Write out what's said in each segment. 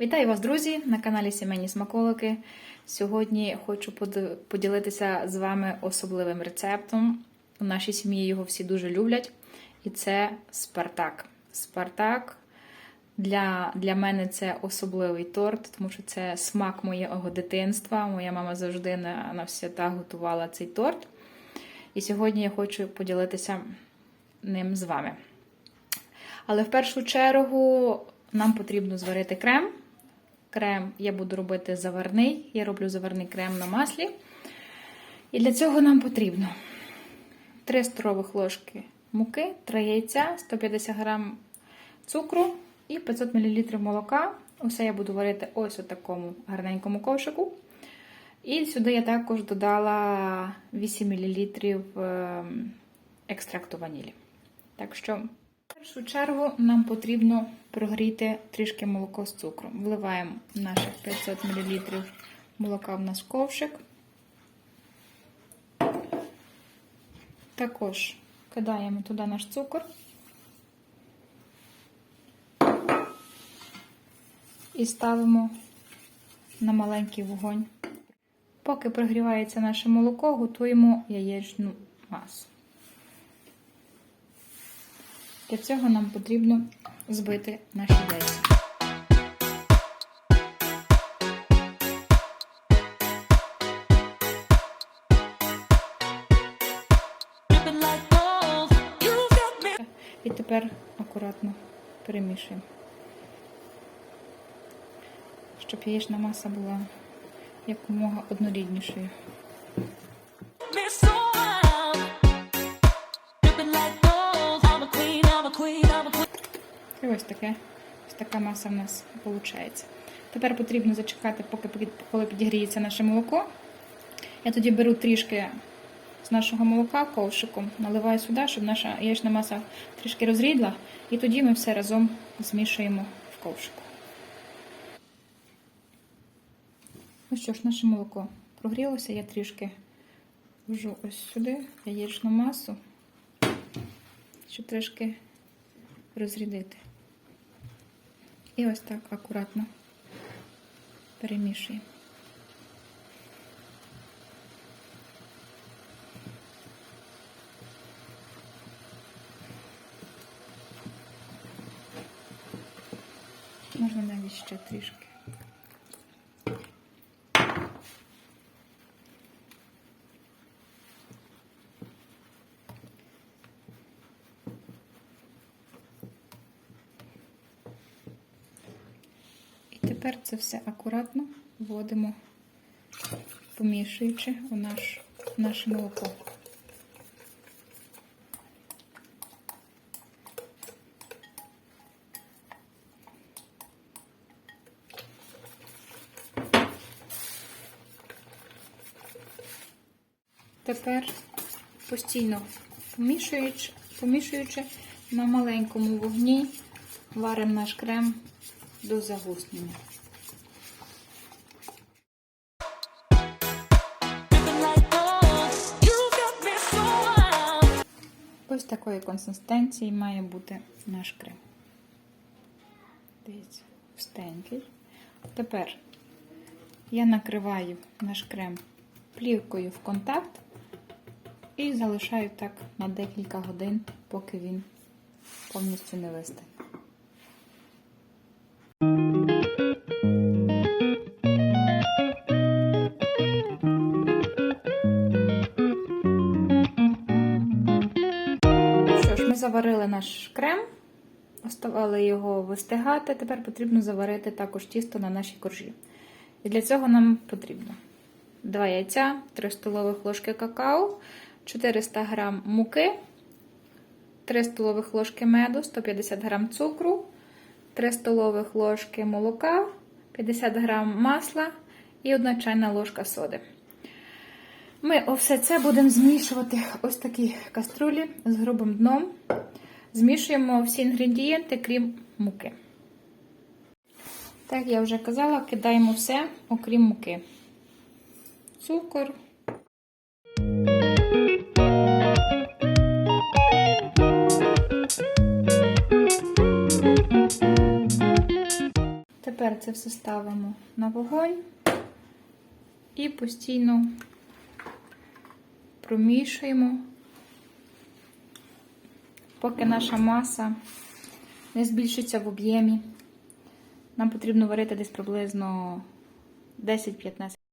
Вітаю вас, друзі, на каналі Сімейні Смаколики. Сьогодні хочу поділитися з вами особливим рецептом. У нашій сім'ї його всі дуже люблять. І це Спартак. Спартак для, для мене це особливий торт, тому що це смак моєго дитинства. Моя мама завжди на, на свята готувала цей торт. І сьогодні я хочу поділитися ним з вами. Але в першу чергу нам потрібно зварити крем. Крем я буду робити заварний. Я роблю заварний крем на маслі. І для цього нам потрібно 3 столових ложки муки, 3 яйця, 150 г цукру і 500 мл молока. Усе я буду варити ось у такому гарненькому ковшику. І сюди я також додала 8 мл екстракту ванілі. Так що, в першу чергу, нам потрібно прогріти трішки молоко з цукром. Вливаємо наших 500 мл молока в наш ковшик. Також кидаємо туди наш цукор. І ставимо на маленький вогонь. Поки прогрівається наше молоко, готуємо яєчну масу. Для цього нам потрібно збити наші яйця. І тепер акуратно перемішуємо, щоб яєчна маса була якомога одноріднішою. І ось таке, ось така маса в нас виходить. Тепер потрібно зачекати, поки коли підігріється наше молоко. Я тоді беру трішки з нашого молока ковшиком, наливаю сюди, щоб наша яєчна маса трішки розрідла, і тоді ми все разом змішуємо в ковшику. Ну що ж, наше молоко прогрілося, я трішки вжу ось сюди яєчну масу, щоб трішки розрідити. І ось так акуратно перемішуємо. Можна навіть ще трішки. І тепер це все акуратно вводимо, помішуючи у наш, наше молоко. Тепер постійно помішуючи, помішуючи на маленькому вогні, варимо наш крем до загуснення. Такої консистенції має бути наш крем. Дивіться, густенький. Тепер я накриваю наш крем плівкою в контакт і залишаю так на декілька годин, поки він повністю не вистане. Заварили наш крем, оставили його вистигати. Тепер потрібно заварити також тісто на нашій коржі. І для цього нам потрібно 2 яйця, 3 столових ложки какао, 400 г муки, 3 столових ложки меду, 150 г цукру, 3 столових ложки молока, 50 г масла і 1 чайна ложка соди. Ми все це будемо змішувати ось такі каструлі з грубим дном. Змішуємо всі інгредієнти, крім муки. Так, я вже казала, кидаємо все, окрім муки. Цукор. Тепер це все ставимо на вогонь і постійно промішуємо, поки наша маса не збільшиться в об'ємі. Нам потрібно варити десь приблизно 10-15.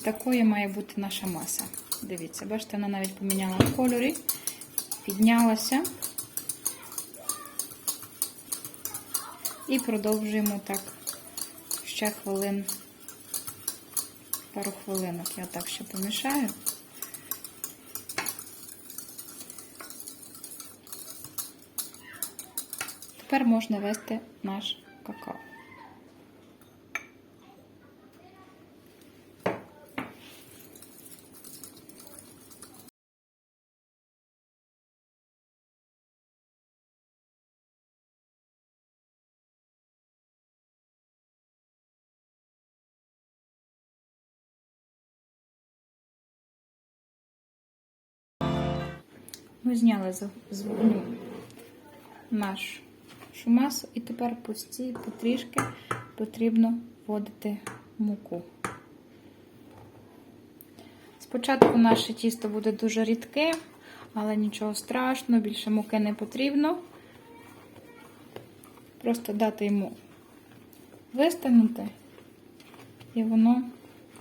Ось такою має бути наша маса. Дивіться, бачите, вона навіть поміняла в кольорі, піднялася. І продовжуємо так ще хвилин, пару хвилинок. Я так ще помішаю. Тепер можна вести наш какао. Ми зняли з з вогню нашу масу і тепер постій, потрішки потрібно вводити муку. Спочатку наше тісто буде дуже рідке, але нічого страшного, більше муки не потрібно. Просто дати йому вистигнути, і воно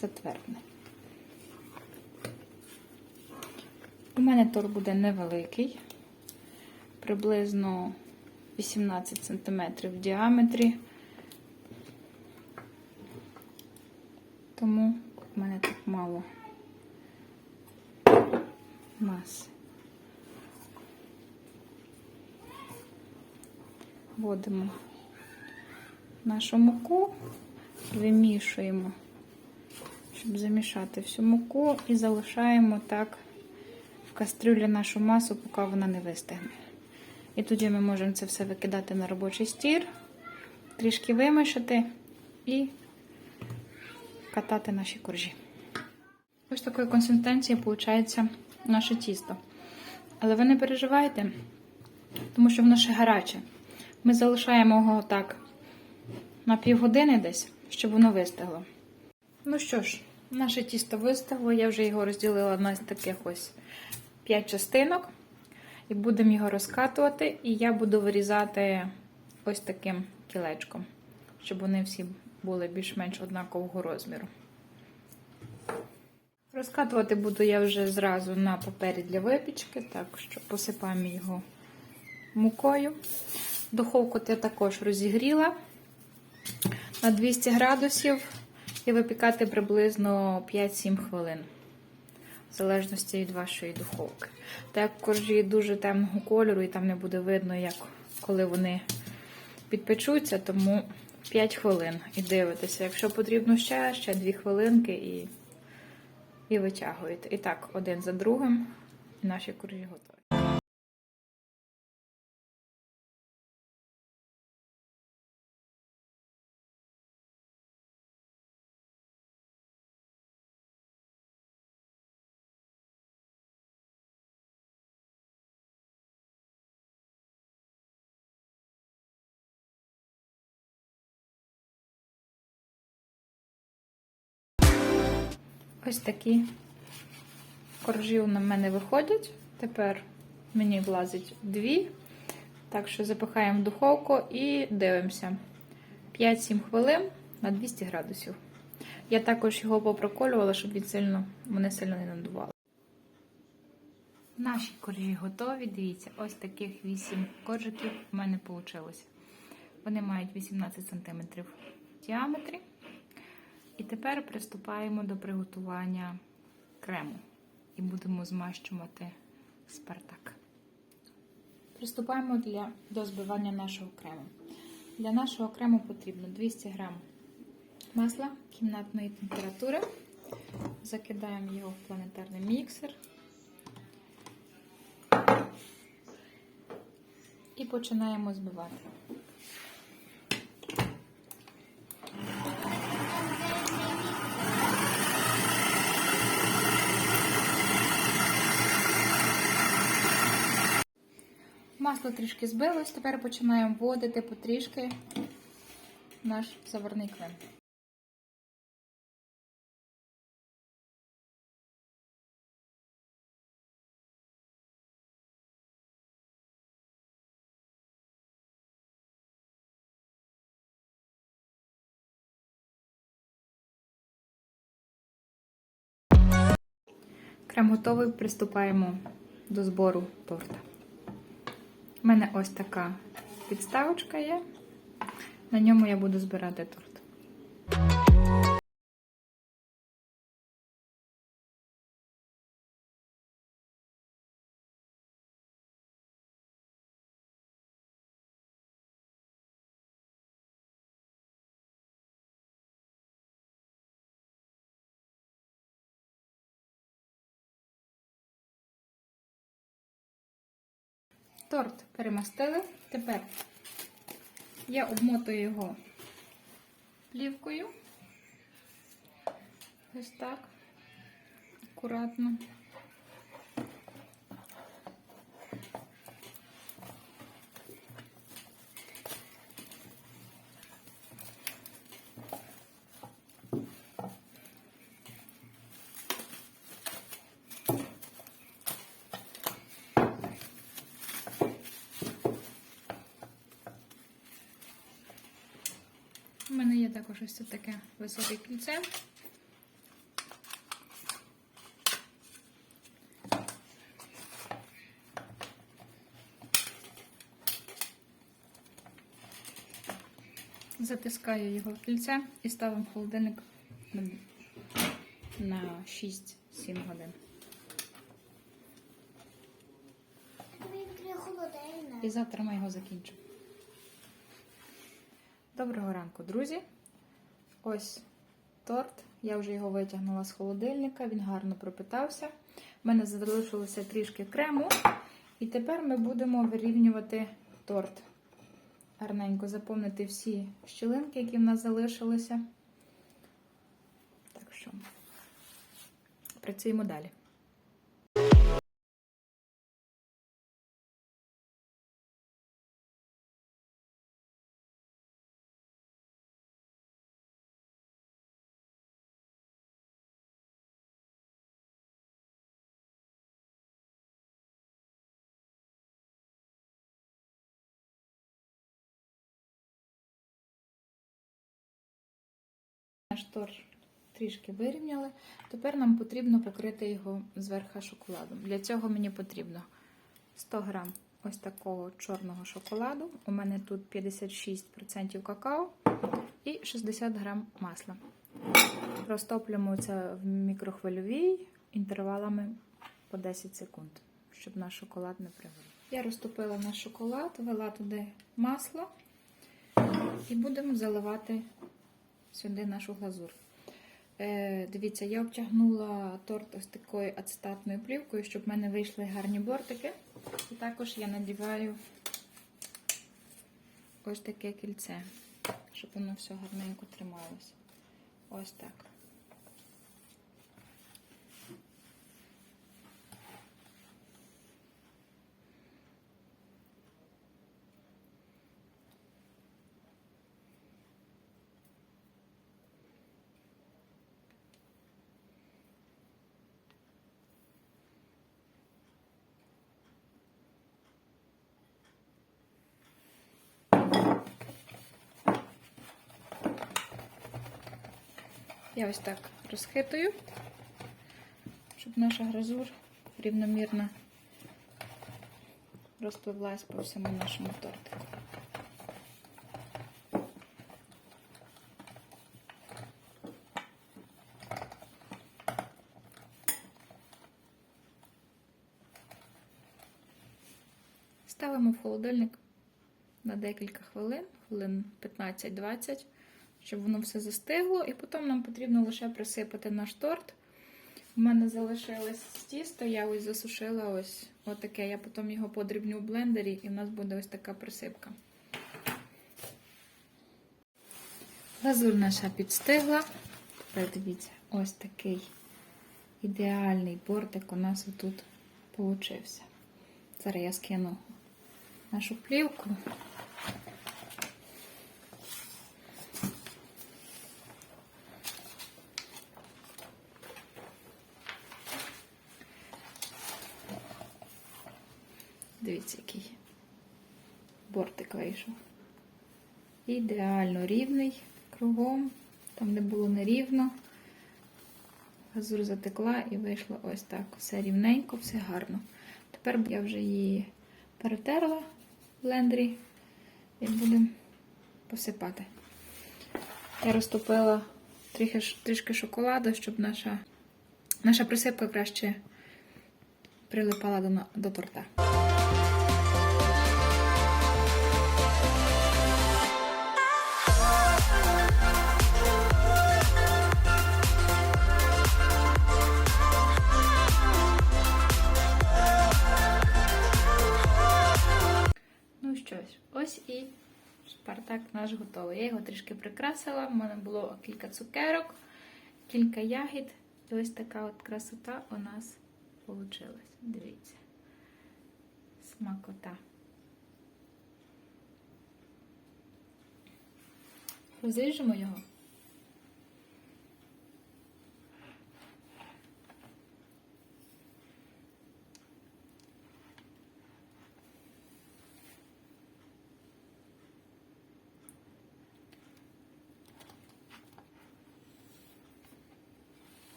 затвердне. У мене тор буде невеликий, приблизно 18 см в діаметрі, тому в мене так мало маси. Вводимо нашу муку, вимішуємо, щоб замішати всю муку, і залишаємо так кастрюлі нашу масу, поки вона не вистигне. І тоді ми можемо це все викидати на робочий стір, трішки вимішати і катати наші коржі. Ось такої консистенції виходить наше тісто. Але ви не переживайте, тому що воно ще гаряче. Ми залишаємо його так на півгодини десь, щоб воно вистигло. Ну що ж, наше тісто вистигло, я вже його розділила на таких ось 5 частинок. І будемо його розкатувати, і я буду вирізати ось таким кілечком, щоб вони всі були більш-менш однакового розміру. Розкатувати буду я вже зразу на папері для випічки, так що посипаємо його мукою. Духовку я також розігріла на 200 градусів і випікати приблизно 5-7 хвилин в залежності від вашої духовки. Так є дуже темного кольору, і там не буде видно, як коли вони підпечуться, тому 5 хвилин і дивитеся. Якщо потрібно ще, ще 2 хвилинки і і витягуєте. І так, один за другим, наші коржі готові. Ось такі коржі на мене виходять. Тепер мені влазить дві. Так що запихаємо в духовку і дивимося. 5-7 хвилин на 200 градусів. Я також його попроколювала, щоб він сильно, вони сильно не надували. Наші коржі готові. Дивіться, ось таких 8 коржиків в мене вийшло. Вони мають 18 см в діаметрі. І тепер приступаємо до приготування крему і будемо змащувати спартак. Приступаємо для, до збивання нашого крему. Для нашого крему потрібно 200 г масла кімнатної температури. Закидаємо його в планетарний міксер. І починаємо збивати. Масло трішки збилось, тепер починаємо вводити потрішки наш заварний клин. Крем готовий, приступаємо до збору торта. У мене ось така підставочка є. На ньому я буду збирати торт. Торт перемастили. Тепер я обмотую його плівкою. Ось так. Акуратно. У мене є також ось це таке високе кільце. Затискаю його в кільце і ставимо в холодильник на 6-7 годин. І завтра ми його закінчимо. Доброго ранку, друзі. Ось торт. Я вже його витягнула з холодильника, він гарно пропитався. У мене залишилося трішки крему. І тепер ми будемо вирівнювати торт. Гарненько заповнити всі щілинки, які в нас залишилися. Так що, працюємо далі. Наш торт трішки вирівняли. Тепер нам потрібно покрити його зверху шоколадом. Для цього мені потрібно 100 грам ось такого чорного шоколаду. У мене тут 56% какао і 60 грам масла. Розтоплюємо це в мікрохвильовій інтервалами по 10 секунд, щоб наш шоколад не пригорів. Я розтопила наш шоколад, ввела туди масло і будемо заливати сюди нашу глазур. Е, дивіться, я обтягнула торт ось такою ацетатною плівкою, щоб в мене вийшли гарні бортики. І також я надіваю ось таке кільце, щоб воно все гарненько трималося. Ось так. Я ось так розхитую, щоб наша гразур рівномірно розпливлась по всьому нашому тортику. Ставимо в холодильник на декілька хвилин, хвилин 15-20, щоб воно все застигло. І потім нам потрібно лише присипати наш торт У мене залишилось тісто, я ось засушила ось отаке. Я потім його подрібню в блендері, і в нас буде ось така присипка. Глазур наша підстигла. Тепер дивіться, ось такий ідеальний бортик у нас отут получився. Зараз я скину нашу плівку. Дивіться, який бортик вийшов. Ідеально рівний кругом, там де було нерівно. Газур затекла і вийшло ось так. Все рівненько, все гарно. Тепер я вже її перетерла в блендері і будемо посипати. Я розтопила трішки, трішки шоколаду, щоб наша, наша присипка краще прилипала до, до торта. Що ж, ось і Спартак наш готовий. Я його трішки прикрасила. У мене було кілька цукерок, кілька ягід. І ось така от красота у нас вийшла. Дивіться. Смакота. Розріжемо його.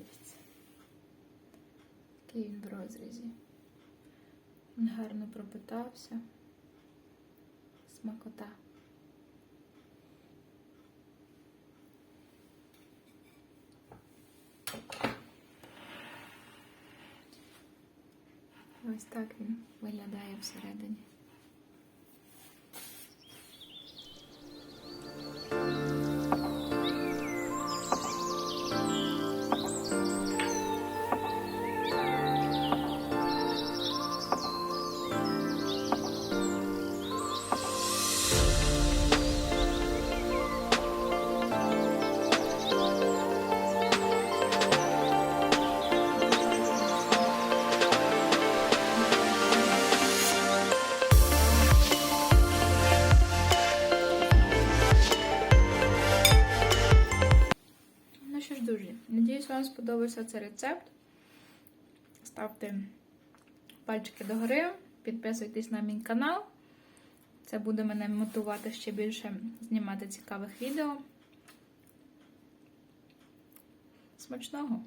Дивіться. Який він в розрізі. Він гарно пропитався. Смакота. Ось так він виглядає всередині. Сподобався цей рецепт. Ставте пальчики догори, підписуйтесь на мій канал. Це буде мене мотивувати ще більше знімати цікавих відео. Смачного!